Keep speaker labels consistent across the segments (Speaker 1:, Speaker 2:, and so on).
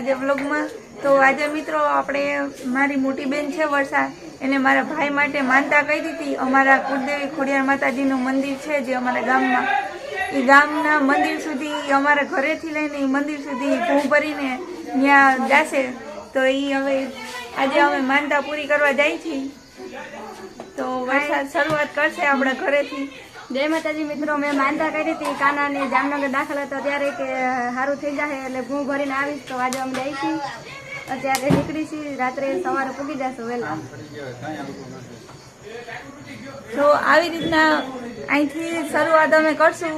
Speaker 1: આજે બ્લોગમાં તો આજે મિત્રો આપણે, મારી મોટી બેન છે વર્ષા, એને મારા ભાઈ માટે માનતા કહી દીધી. અમારા કુળદેવી ખોડિયાર માતાજીનું મંદિર છે જે અમારા ગામમાં. એ ગામના મંદિર સુધી અમારા ઘરેથી લઈને મંદિર સુધી ભૂ ભરીને ત્યાં જાશે. તો એ હવે, આજે અમે માનતા પૂરી કરવા જાય છીએ. તો વરસાદ શરૂઆત કરશે આપણા ઘરેથી.
Speaker 2: જય માતાજી મિત્રો, મેં માનતા કરી હતી કાનાને જામનગર દાખલ હતો. ત્યારે કે સારું થઈ જશે એટલે હું ભરીને આવીશ તો આજે અમે જઈ અત્યારે નીકળીશી રાત્રે સવારે પૂગી જશું વહેલા.
Speaker 1: તો આવી રીતના અહીંથી શરૂઆત અમે કરશું.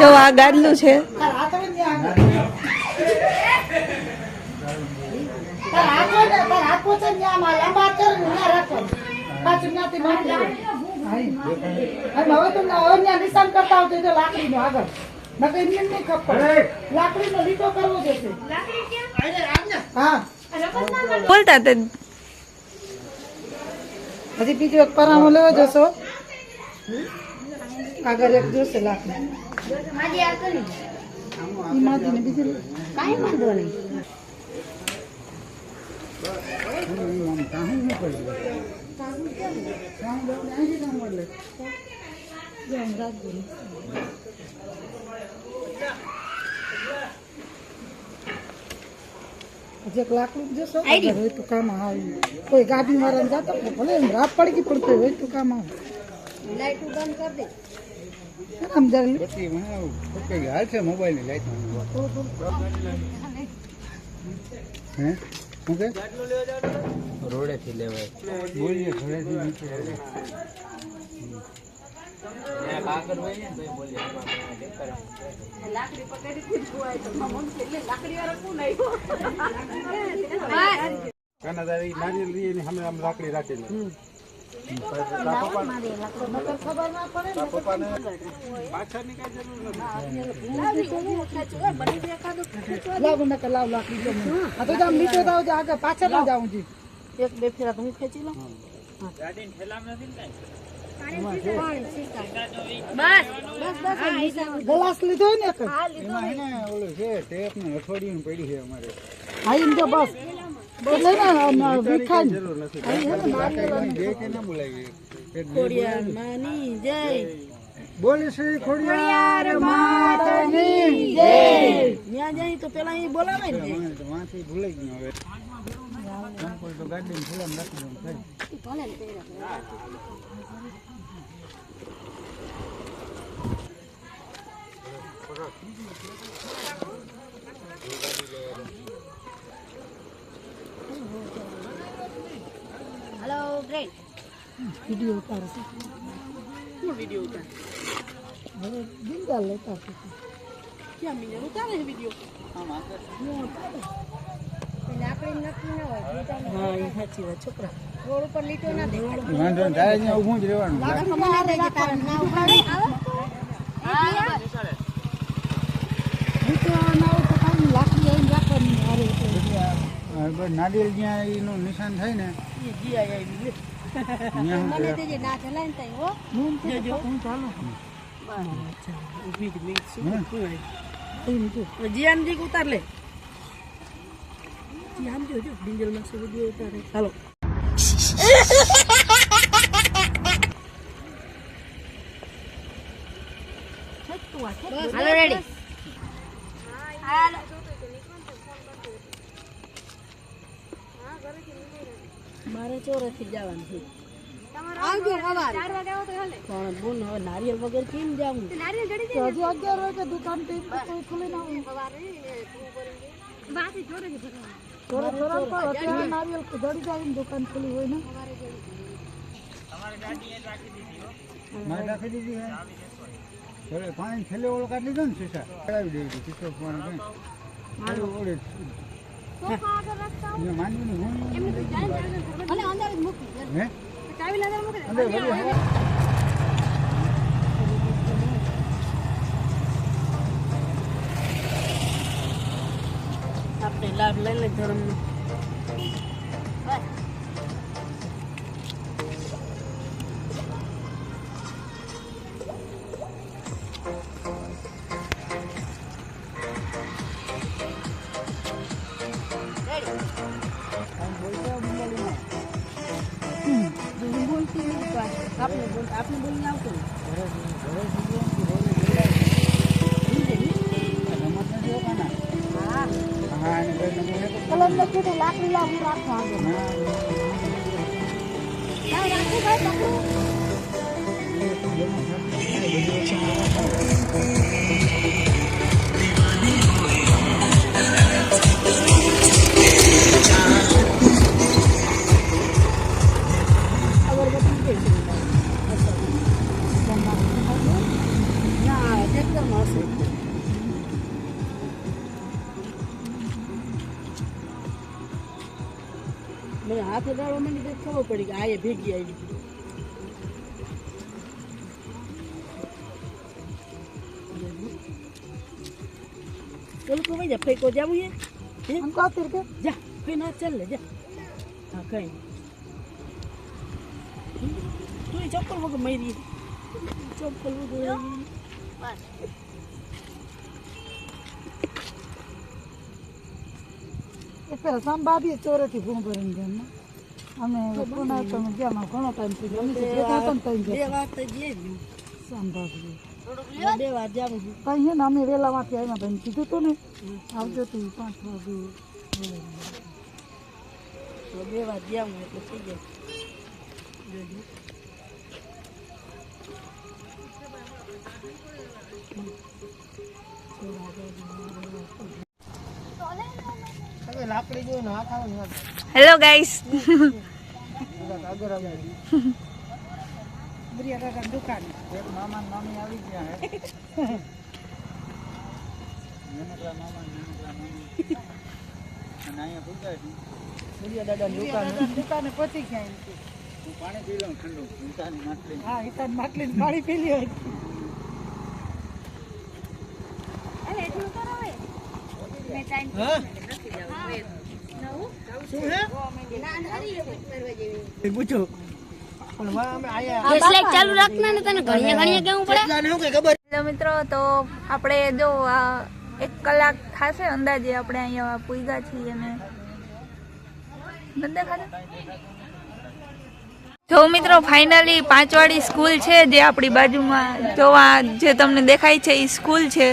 Speaker 1: જો આ ગાદલું છે.
Speaker 3: રાખો હવે તમને હવે ત્યાં નિશાન કરતા આવતો તો તો લાકડીનો આગળ નકર એમને એમ નહીં. ખબર લાકડીનો લીટો કરવો જશે હા
Speaker 1: બોલતા તે
Speaker 3: હજી બીજો એક પરાણો લેવો જશો આગળ એક જોશે લાકડી બીજી.
Speaker 2: કાંઈ વાંધો નહીં
Speaker 3: એક લાકડું જશો હોય તો કામ આવે. કોઈ ગાડી મારા જતો ભલે એમ રાત પડકી પડતો હોય તો કામ આવે.
Speaker 2: લાઈટ બંધ કરી દે.
Speaker 3: આમ જરા
Speaker 4: પછી હાલ છે મોબાઈલની લાઈટ હે? શું કે રોડે થી લેવાય. બોલીએ ઘરેથી નીચે આવે. કાના નારિયેલ લઈએ ને સામે આમ લાકડી રાખેલી
Speaker 3: પાછળ જાઉં છું
Speaker 2: એક બે ફેરા તો હું ખેંચી લઉં
Speaker 3: ગ્લાસ લીધો હોય ને એક.
Speaker 4: હે ને ઓલું છે ટેપ ને અઠવાડિયું પડી છે અમારે.
Speaker 3: હા એમ તો બસ.
Speaker 2: જય.
Speaker 4: બોલે શ્રી ખોડિયાર માતાની
Speaker 2: ત્યાં જાય તો પેલા અહીં બોલાવે ને.
Speaker 4: વાંચી ભૂલાઈ ગયું હવે. કોઈ તો ગાડી ખુલ્લામાં રાખી દઉં થાય.
Speaker 3: વીડિયો ઉતારે. છે
Speaker 2: શું વીડિયો ઉતાર?
Speaker 3: હવે બિંદાલ લેતા છે.
Speaker 2: ક્યાં મીને? ઉતારે છે વીડિયો? લાકડી નક્કી ના હોય હા એ સાચી વાત છોકરા. રોડ ઉપર લીટો ના દેખાય.
Speaker 4: વાંધો તારે અહીંયા ઊભું જ રહેવાનું.
Speaker 2: દેજે તારે ના ઉપાડે
Speaker 3: ના લાકડી આવીને રાખવાની
Speaker 4: નારિયેલ જ્યાં એનું નિશાન થાય ને
Speaker 2: એ જી આઈ આવી
Speaker 4: ત્યાં
Speaker 2: મને દેજે ના ચલાય ને તઈ હો.
Speaker 3: હું ચાલો
Speaker 2: ઊભી જ શું.
Speaker 3: એમ.
Speaker 2: જીયાનજી ઉતાર લે. જીયાન જો માં વિડિયો ઉતારે. હાલો. હાલો રેડી મારે ચોરેથી જવાનું છે. આવજો સવારે. પણ બોલ હવે નારિયેલ વગર કેમ જાવું?
Speaker 3: તો હજી અગિયાર હોય કે દુકાન તો તો કોઈ ખુલ્લી ના હોય. થોડે થોડા પણ અત્યારે નારિયેલ જડી જાય. દુકાન ખુલી હોય ને.
Speaker 4: મારે રાખી દીધી હે. પાણી છેલ્લે ઓળખાટ લીધો ને શીશા ચડાવી દેવી શીશો પાણી ઓળે.
Speaker 2: આપણે લાભ લઈ લે ધર્મનો આપણે બોલ- આપણે બોલીને આવતું
Speaker 4: ઘરે ઘરે સુધી કે રોલે બોલાય રમત નથી હોતા
Speaker 2: હા
Speaker 4: હા
Speaker 2: મને હાથ અડાડવા માંડી તો ખબર પડી કે આ એ ભેગી આવી. ચલો તો ભાઈ જા ફેંકો જાવું એ એમ કહો કે? જા ફઈ ના ચાલ લે જા. હા કઈ તું ચપ્પલ વગર મરી ચપ્પલ વગર
Speaker 3: પેલા સંભાળીએ ચોરેથી ફોન કરીને ગયા અમે પુના તમે ગયા ઘણો ટાઈમ થઈ ગયો હતા
Speaker 2: બે
Speaker 3: વાર
Speaker 2: થઈ તો
Speaker 3: સંભાવીએ
Speaker 2: બે વાર જાવું
Speaker 3: કઈ હે ને અમે વેલામાંથી આવ્યા ભાઈ કીધું તું ને. આવજો તું પાંચ વાગે.
Speaker 2: બે વાર જાવું એટલે થઈ જાય
Speaker 3: કે.
Speaker 4: ગાઈસ પાણી પી લઉં ઠંડુ માટલી
Speaker 3: હા હિતાન માટલીને પાણી પી લ્યો
Speaker 2: પણ
Speaker 5: ચાલુ રાખના તને ઘણીએ ઘણીએ કેવું પડે?
Speaker 2: ખબર
Speaker 1: મિત્રો, તો આપણે જો એક કલાક થશે અંદાજે આપણે અહીંયા પૂગ્યા છીએ અને? જો મિત્રો ફાઇનલી પાંચવાડી સ્કૂલ છે જે આપણી બાજુમાં. જોવા જે તમને દેખાય છે એ સ્કૂલ છે.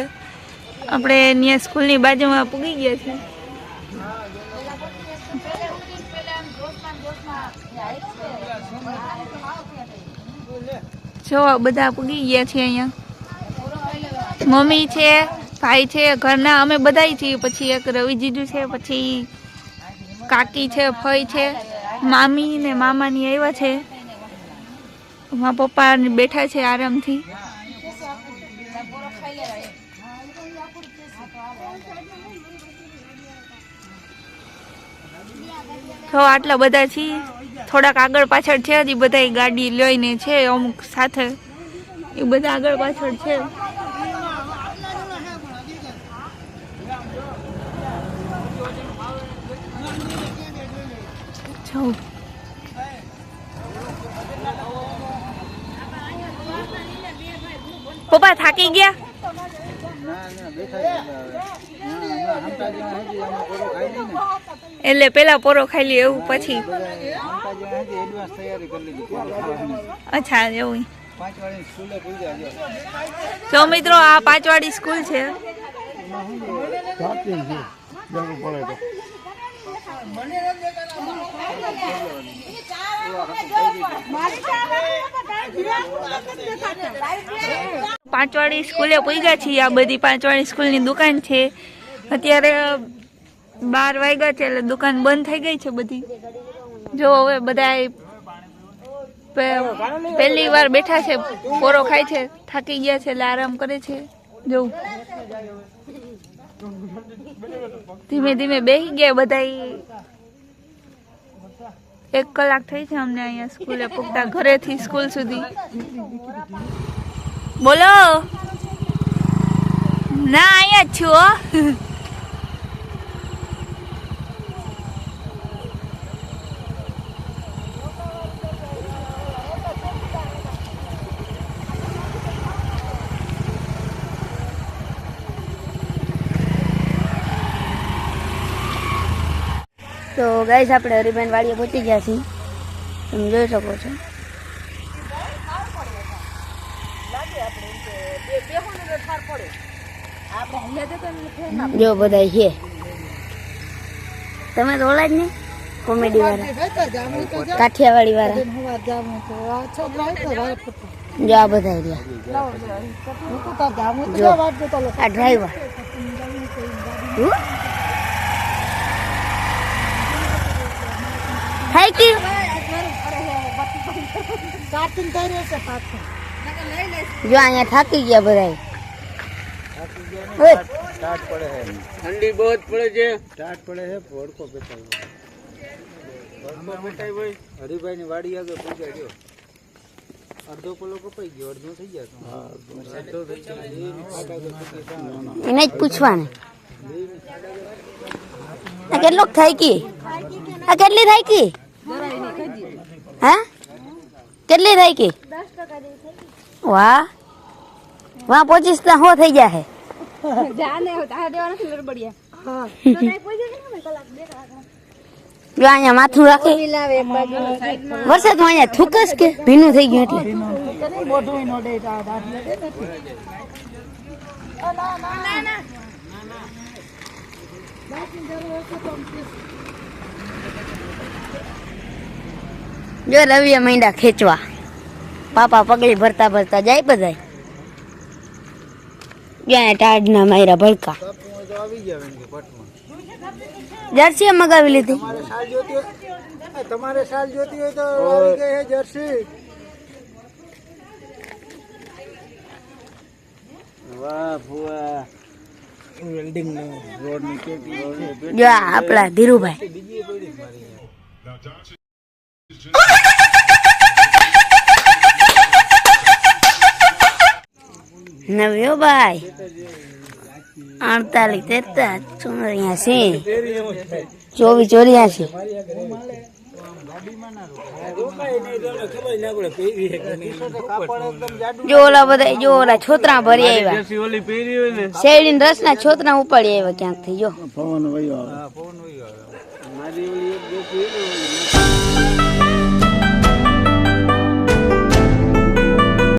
Speaker 1: આપણે અહીંયા સ્કૂલની બાજુમાં પૂગી ગયા છે જો, બધા પૂગી ગયા છે અહીંયા. મમ્મી છે, ભાઈ છે, ઘરના અમે બધાય છીએ. પછી એક રવિ જીજુ છે, પછી કાકી છે, ફઈ છે. મામી ને મામાની આવ્યા છે. મારા પપ્પા બેઠા છે આરામથી. તો આટલા બધા છીએ. થોડાક આગળ પાછળ છે હજી બધા ગાડી લઈને છે અમુક સાથે. એ બધા આગળ પાછળ છે. પપ્પા થાકી ગયા? એટલે પેલા પોરો ખાઈ લે એવું પછી. અચ્છા, એવું. જો મિત્રો, આ પાંચવાડી સ્કૂલ છે. પાંચવાડી સ્કૂલે પૂગ્યા છીએ. આ બધી પાંચવાડી સ્કૂલની દુકાન છે. અત્યારે બાર વાગ્યા છે એટલે દુકાન બંધ થઈ ગઈ છે બધી. જો હવે બધા પહેલી વાર બેઠા છે, પોરો ખાય છે, થાકી ગયા છે એટલે આરામ કરે છે. જોઉં ધીમે ધીમે બેસી ગયા બધા એક કલાક થઈ છે અમને અહીંયા સ્કૂલે પૂગતા ઘરેથી સ્કૂલ સુધી. બોલો. ના, અહીંયા જ છું
Speaker 5: તો ગાઈસ આપણે હરિબેન વાડીએ પહોંચી ગયા છીએ. તમે જોઈ શકો છો. જો બધા છે. તમે તો ઓલા જ નહીં કોમેડી વાળા. કાઠિયાવાડી વાળા. જો આ બધા રહ્યા. આ ડ્રાઈવર હું? થાય કે
Speaker 6: કાર્ટૂન કર્યો છે પાછું
Speaker 5: જો અહીંયા થાકી ગયા બધા
Speaker 4: સ્ટાર્ટ પડે છે ઠંડી બહુ પડે છે સ્ટાર્ટ પડે છે ભોડકો પેટાય ભોડકો પેટાય ભાઈ હરિભાઈ ની વાડી આગળ પૂજા ગયો અડધો પોલો કપાઈ ગયો અડધો થઈ ગયા અડધો થઈ ગયો એ ફાટા આગળ પૂછી ત્યાં.
Speaker 5: એને જ પૂછવાનું આ કેટલોક થાય કે આ કેટલી થાય કે હા કેટલી થાય કે વાહ વાહ પચીસ ના હો થઈ ગયા હે
Speaker 2: જાને તારા દેવા નથી લડબડિયા
Speaker 5: જો અહીંયા માથું રાખે વરસાદ અહીંયા થૂકસ કે ભીનું થઈ ગયું એટલે
Speaker 6: તને મોઢું નો દે આ દાંત દે નથી
Speaker 5: જો રવિએ મૈંડા ખેંચવા. પાપા પગલી ભરતા ભરતા જાય બધા જ્યાં ટાઢના માયરા ભડકા. જર્સી મગાવી લીધી.
Speaker 4: તમારે સાલ જોતી હોય તો આવી ગઈ હે જર્સી. વાહ ભુવા. વેલ્ડિંગ નો રોડની કેટી
Speaker 5: જો આ આપણા ધીરુભાઈ.
Speaker 4: બીજી પડી મારી
Speaker 5: નવ્યો ભાઈ અડતાલીસ તેતાલીસ ચોર્યાસી ચોવીસ ચોર્યાસી જો ઓલા બધા જો ઓલા છોતરા ભરી આવ્યા શેરડી રસ છોતરા ઉપાડી આવ્યા ક્યાંક થઈ જો
Speaker 4: વયો આવે પવન વયો આવે મારી ઓલી એક ગોપી